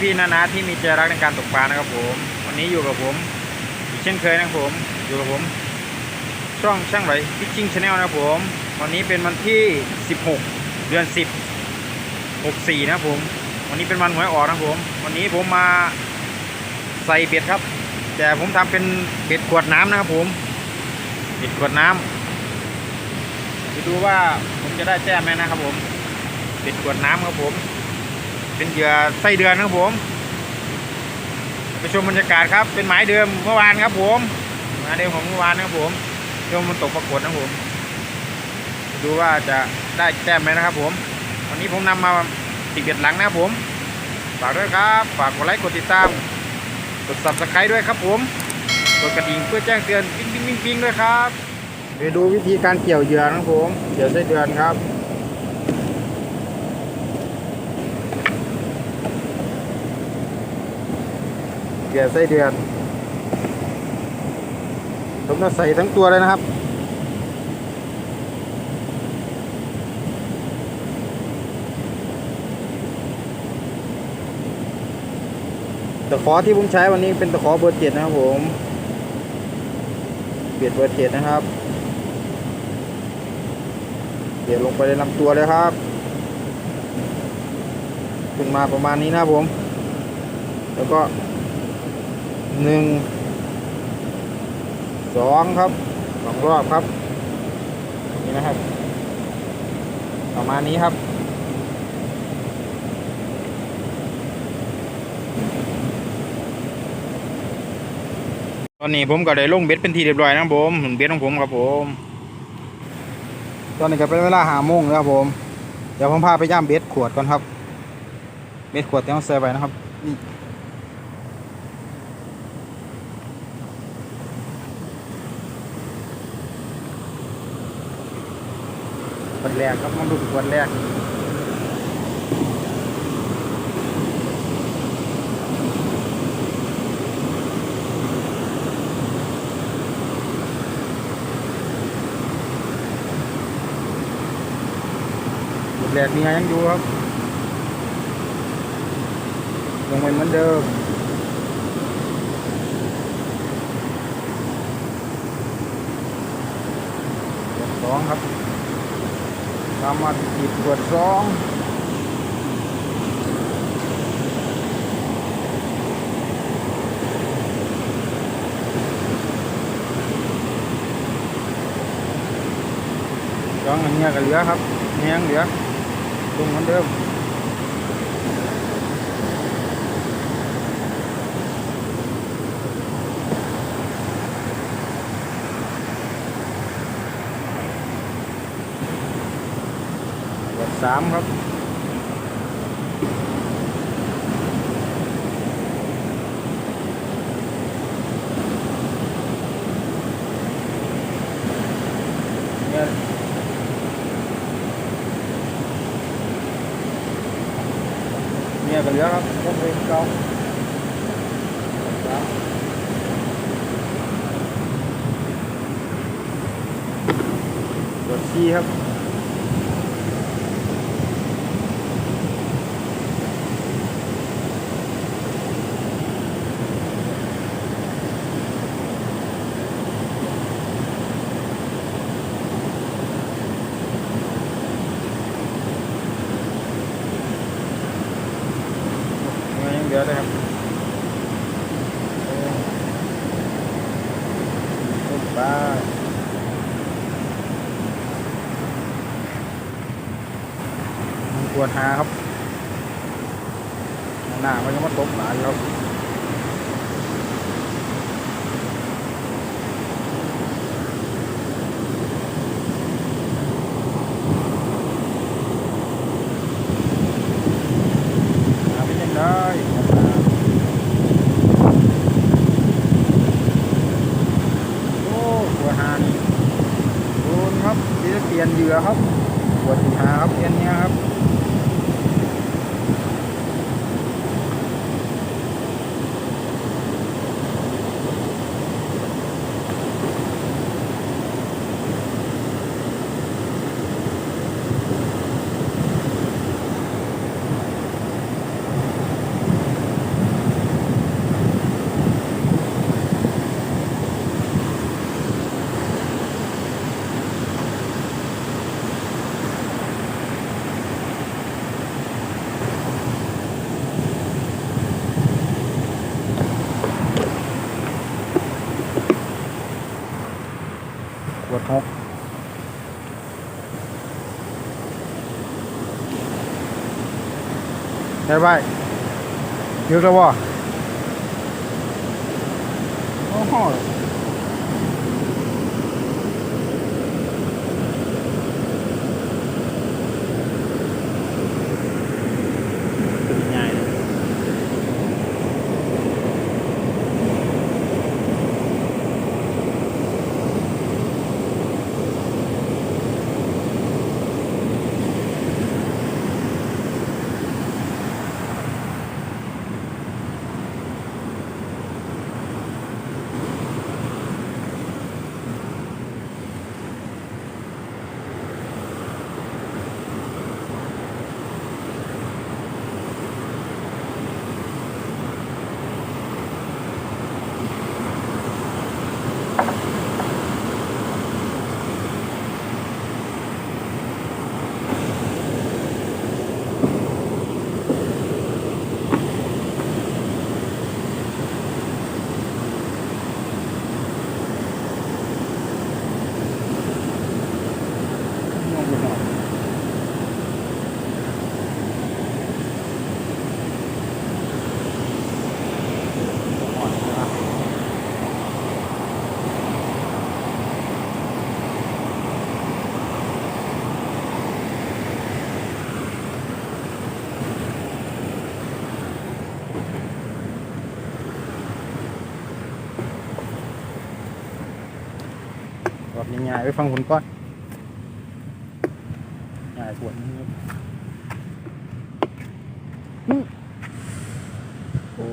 พี่ๆนาๆที่มีใจรักในการตกปลานะครับผม วันนี้อยู่กับผมอีกเช่นเคยนะครับผมอยู่กับผม ช่องช่างไหลพิชชิ่งชาแนลนะครับผม วันนี้เป็นวันที่ 16 เดือน 10 64 นะครับผม วันนี้เป็นวันหวยออกนะครับผม วันนี้ผมมาใส่เบ็ดครับ แต่ผมทำเป็นเบ็ดขวดน้ำนะครับผมเบ็ดขวดน้ำไปดูว่าผมจะได้แต้มไหมนะครับผมเบ็ดขวดน้ำครับผม เป็นเหยื่อไส้เดือนครับผมไปชมบรรยากาศครับ เป็นหมายเดิมเมื่อวานครับผมหมายเดิมของเมื่อวานนะครับผมเดี๋ยวมันตกปรากฏนะครับผม ดูว่าจะได้แต้มไหมนะครับผมวันนี้ผมนำมาติดเบ็ดหลังนะครับผมฝากด้วยครับ ฝากกดไลค์กดติดตามกด subscribe ด้วยครับผมกดกระดิ่งเพื่อแจ้งเตือนปิ๊งปิ๊งปิ๊งปิ๊งด้วยครับไปดูวิธีการเกี่ยวเหยื่อนะครับผมเกี่ยวไส้เดือนครับ กี่ยวไส้เดือนผมจะใส่ทั้งตัวเลยนะครับ ตะขอที่ผมใช้วันนี้เป็นตะขอเบอร์เจ็ดนะครับผมเบียดเบอร์เจ็ดนะครับเบียดลงไปในลำตัวเลยครับ ขึ้นมาประมาณนี้นะผม แล้วก็ หนึ่งสองครับสองรอบครับ นี่นะครับ ประมาณนี้ครับ ตอนนี้ผมก็ได้ลงเบ็ดเป็นทีเรียบร้อยนะครับผมเบ็ดของผมครับผม ตอนนี้ก็เป็นเวลาหาโมงแล้วครับผม เดี๋ยวผมพาไปย่ามเบ็ดขวดก่อนครับ เบ็ดขวดต้องเซฟไว้นะครับนี่ วดแรกครับมาดูขวดแรกขวดแรกมีไงยังอยู่ครับลงไปเหมือนเดิมสองครับ sama di Bersong Jangan nyak lihat nyang ya, tunggu deh. 3ครับเนี่ยกันเยอะครับพวกเองเก่าตรวจที่ครับ ยังเหลือเลยครับตุ๊กปลาปวดหาครับ หน้ามันยังมาตกหลายอยู่ครับหาไปยังได้โอ้ปวดหานี่โดนครับที่จะเปลี่ยนเหยื่อ ครับปวดที่หาครับเย็นเนี้ยครับ หกได้ไปเยอะแล้ววะโอ้โหเป็นไงเนี่ย แบบง่ายๆไปฟังผลก่อนง่ายปวดนะครับอื้อโอ้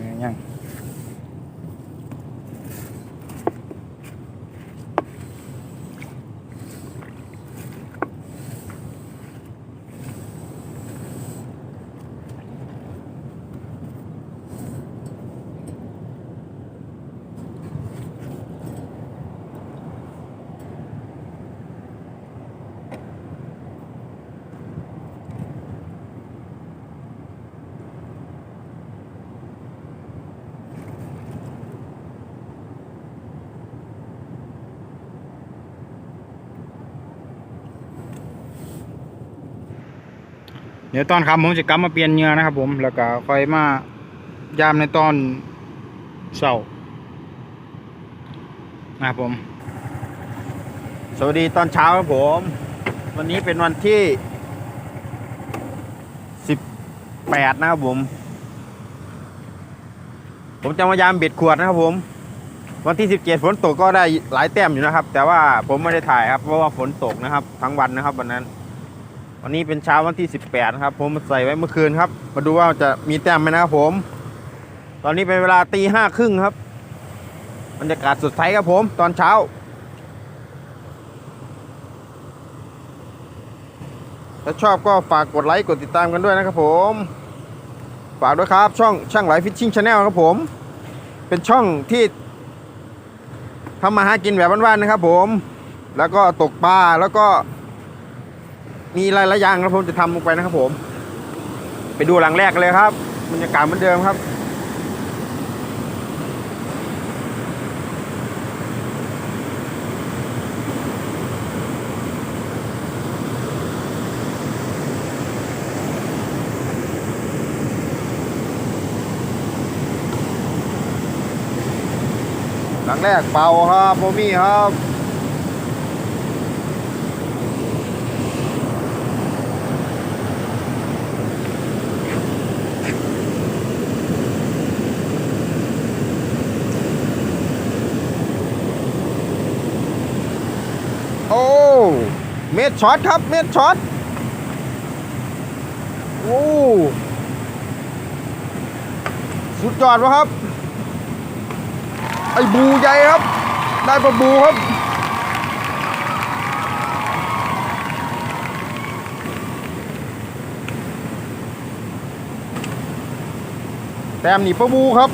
ยังยัง เดี๋ยวตอนคำผมจะกลับมาเปลี่ยนเหงื่อนะครับ ผมแล้วก็ค่อยมายามในตอนเช้านะครับผม สวัสดีตอนเช้าครับผม วันนี้เป็นวันที่สิบแปดนะครับผม ผมจะมายามเบ็ดขวดนะครับผม วันที่สิบเจ็ดฝนตกก็ได้หลายแต้มอยู่นะครับ แต่ว่าผมไม่ได้ถ่ายครับเพราะว่าฝนตกนะครับ ทั้งวันนะครับวันนั้น วันนี้เป็นเช้าวันที่สิบแปดครับ ผมใส่ไว้เมื่อคืนครับ มาดูว่าจะมีแต้มไหมนะครับผม ตอนนี้เป็นเวลาตีห้าครึ่งครับบรรยากาศสดใสครับผม ตอนเช้าถ้าชอบก็ฝากกดไลค์กดติดตามกันด้วยนะครับผม ฝากด้วยครับช่องช่างไหลฟิชชิ่งชาแนลครับผม เป็นช่องที่ทำมาหากินแบบบ้านๆนะครับผม แล้วก็ตกปลาแล้วก็ มีหลายๆอย่างครับผมจะทำลงไปนะครับผม ไปดูหลังแรกกันเลยครับบรรยากาศเหมือนเดิมครับหลังแรกเป่าครับโมมี่ครับ ห เม็ดช็อตครับ เม็ดช็อตโอ้สุดยอดวะครับ ไอ้บูใหญ่ครับ ได้ปลาบูครับ แต้มหนีปลาบูครับ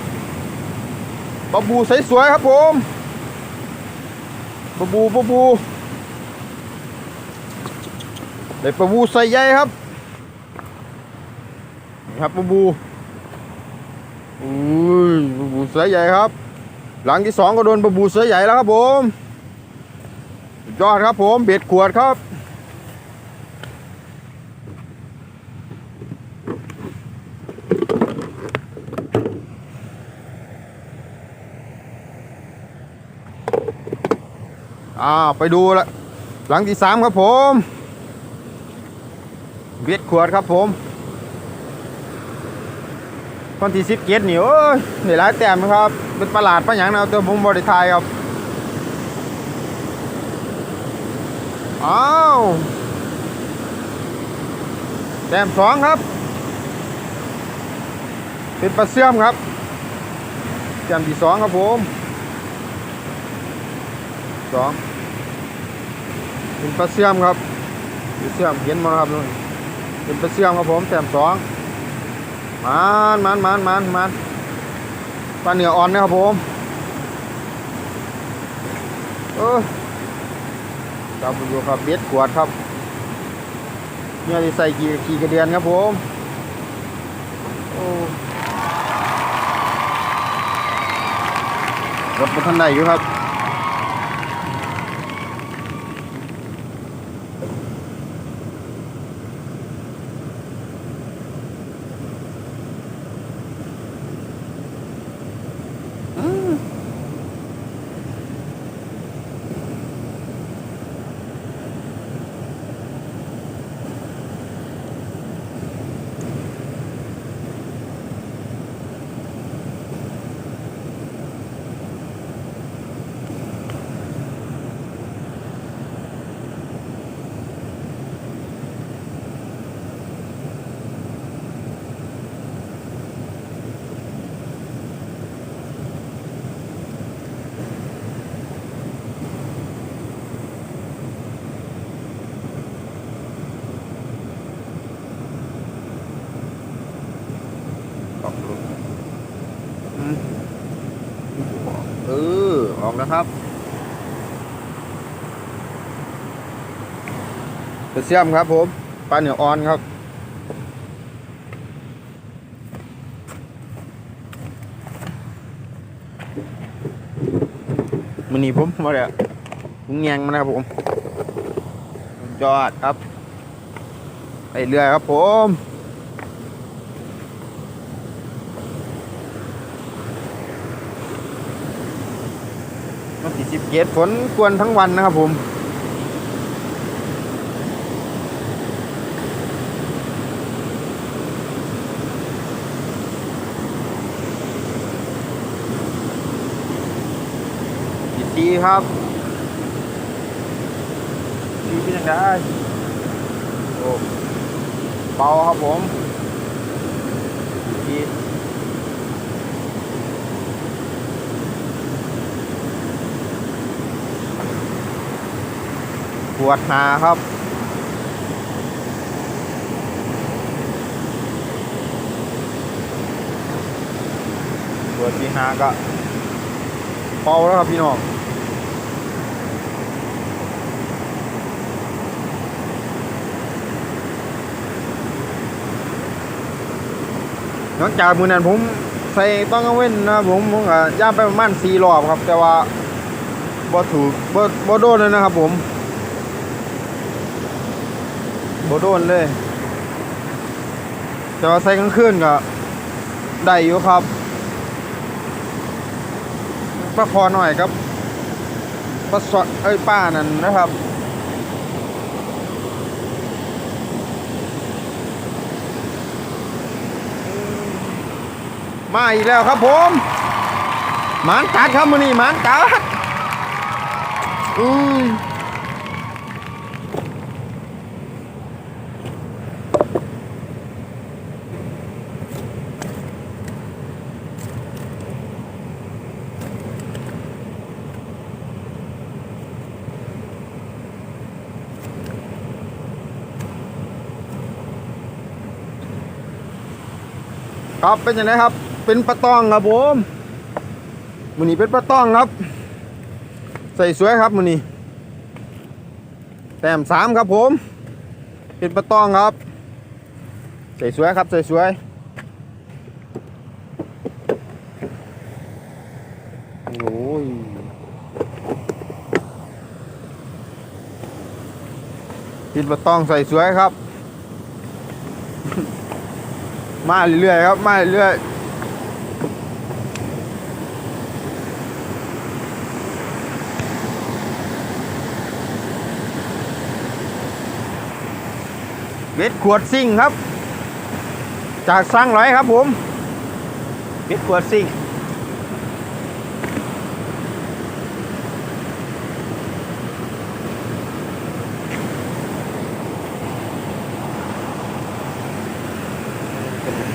ปลาบูสวยๆครับผมปลาบูปลาบู ได้ปลาบูใส่ใหญ่ครับนี่ครับปลาบูอุ้ยปลาบูใส่ใหญ่ครับ หลังที่สองก็โดนปลาบูใส่ใหญ่แล้วครับผมยอดครับผมเบ็ดขวดครับอ่าไปดูละหลังที่สามครับผม เบียดขวดครับผมคนที่สิบเกียรนี่โอ้ยนี่หลายแต้มครับ เป็นประหลาดปะหยังนะแต่ผมบริทายครับ อ้าว แต้มสองครับ เป็นปลาเสื่อมครับ แต้มที่สองครับผมสองเป็นปลาเสื่อมครับปลาเสื่อมเห็นมาครับนู่น เป็นปลาเสื่อมครับผมแต้มสองมันมันมันมันมันปลาเหนืออ่อนนะครับผมเออจับอยู่ครับเบ็ดขวดครับเนี่ยที่ใส่กี่กี่กระเดียนครับผมโอ้รถมาทันใดอยู่ครับ เออ ออกแล้วครับเป็นเสียมครับผมปลาเหนืออ่อนครับมันนี่ผมมาแล้วผมแงงมานะครับผมสุดยอดครับไปเรื่อยครับผม วันที่สิบ เจ็ดฝนกวนทั้งวันนะครับผมดีดีครับดีเป็นยังไงโอ้เบาครับผมดี ปวดหาครับปวดที่หาก็เป่าแล้วครับพี่น้องหลังจากมือนั้นผมใส่ต้องเอาเว้นนะผมผมก็ย่างไปประมาณสี่รอบครับ แต่ว่าบ่ถูกบ่บ่โดนเลยนะครับผม โบโดนเลย แต่ว่าใส่กลางคืนก็ได้อยู่ครับปลาคอหน่อยครับปลาสดเอ้ยป้านั่นนะครับมาอีกแล้วครับผมหมานกัดครับมือนี่หมานกัดอืม ครับเป็นยังไงครับ เป็นปลาตองครับผมมือนี้เป็นปลาตองครับ ใส่สวยครับมือนี้แต้มสามครับผม เป็นปลาตองครับ ใส่สวยครับใส่สวยโอ้ยเป็นปลาตองใส่สวยครับ มาเรื่อยๆครับ มาเรื่อยเบ็ดขวดซิ่งครับ จากสร้างร้อยครับผมเบ็ดขวดซิ่ง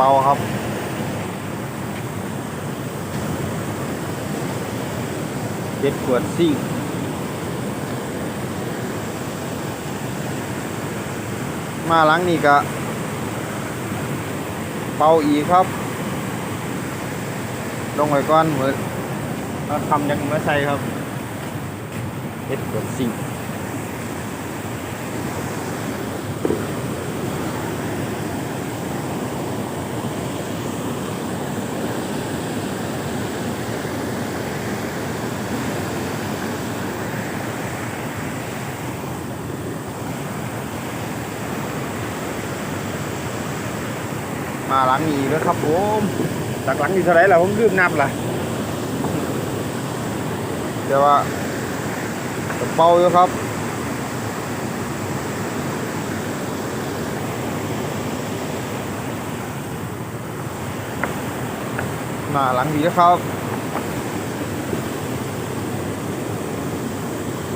เป่าครับเบ็ดขวดซิ่งมาหลังนี่ก็เป่าอีกครับลงไปก่อนเหมือนเอาทำยังไม่ใช่ครับเฮ็ดกดสิ่ง มาหลังนี้แล้วครับผมจากหลังนี้เท่าไรล่ะผมลืมนับล่ะเดี๋ยวว่าเป่าอยู่ครับมาหลังนี้แล้วครับ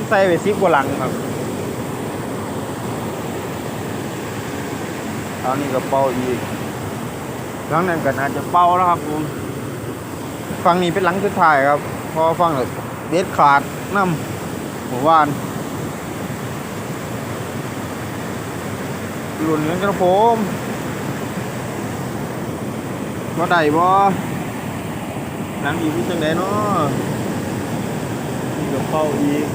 ใส่ไปซิกว่าหลังครับเอานี่ก็เป่าอีก หลังนั้นก็น่าจะเป่าแล้วครับผมฟังนี้เป็นหลังสุดท้ายครับ พอฟังแล้วเด็ดขาดน้ำหมู่บ้านหลุนกันครับผมมาได้บ่หลังอีกวิจังไดเนาะนี่ก็เป่าอีก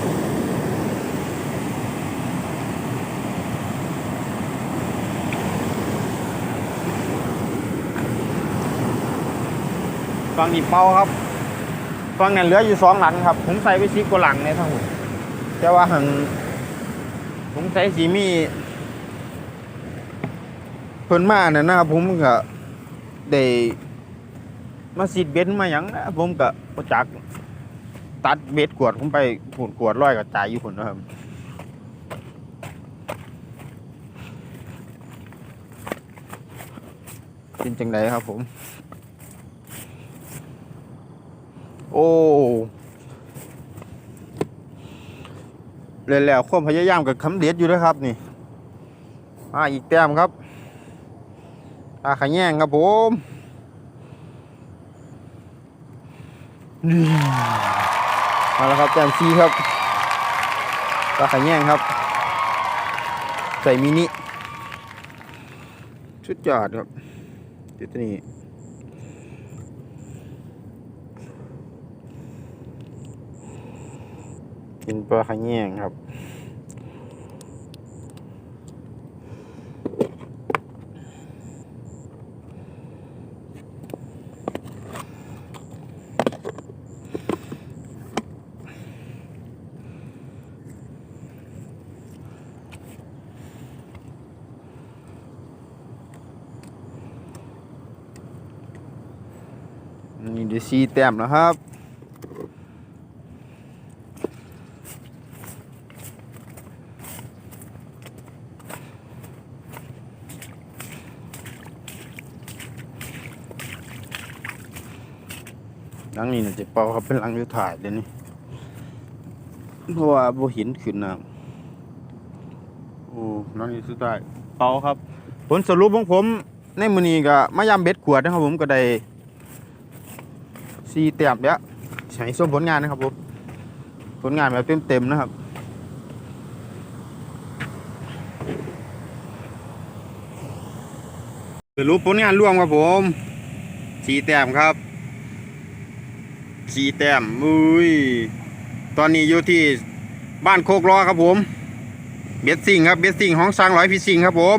ฟังนี่เป่าครับฟังนั้นเหลืออยู่สองหลังครับ ผมใส่ไปสิบกว่าหลังในทั้งหมดแต่ว่าหังผมใส่สีมีเพิ่นมาเนี่ยนะครับผมก็ได้มาสิดเบ็ดมาหยังนะผมก็ประจักตัดเบ็ดกวดผมไปผุนกวดร้อยกับจ่ายอยู่ผุนนะครับเป็นจังไดครับผม โอ้เลยแล้วความพยายามกับคำเด็ดอยู่นะครับนี่มาอีกแต้มครับตาขะแยงครับผมนี่มาแล้วครับแต้มซีครับตาขะแยงครับ ใส่มินิชุดยอดครับเดี๋ยวตัวนี้ กินปลาขะแยงครับ นี่เดี๋ยวซีแต้มนะครับ นี้น่าจะเป่าครับเป็นหลังยุถ่ายเลยวนี่เพราะว่าบ่เห็นขึ้นน้ำโอ้หลังนี้สุดท้ายเป่าครับ ผลสรุปของผมในมื้อนี้ก็มายามเบ็ดขวดนะครับผมก็ได้สี่แต้มแล้วใช้ส้มผลงานนะครับผมผลงานแบบเต็มๆนะครับสรุปผลงานรวมครับผมสีแต้มครับ สีแต้มอุ้ยตอนนี้อยู่ที่บ้านโคกล้อครับผม เบสซิงครับเบสซิงของสร้างร้อยพิซิงครับผม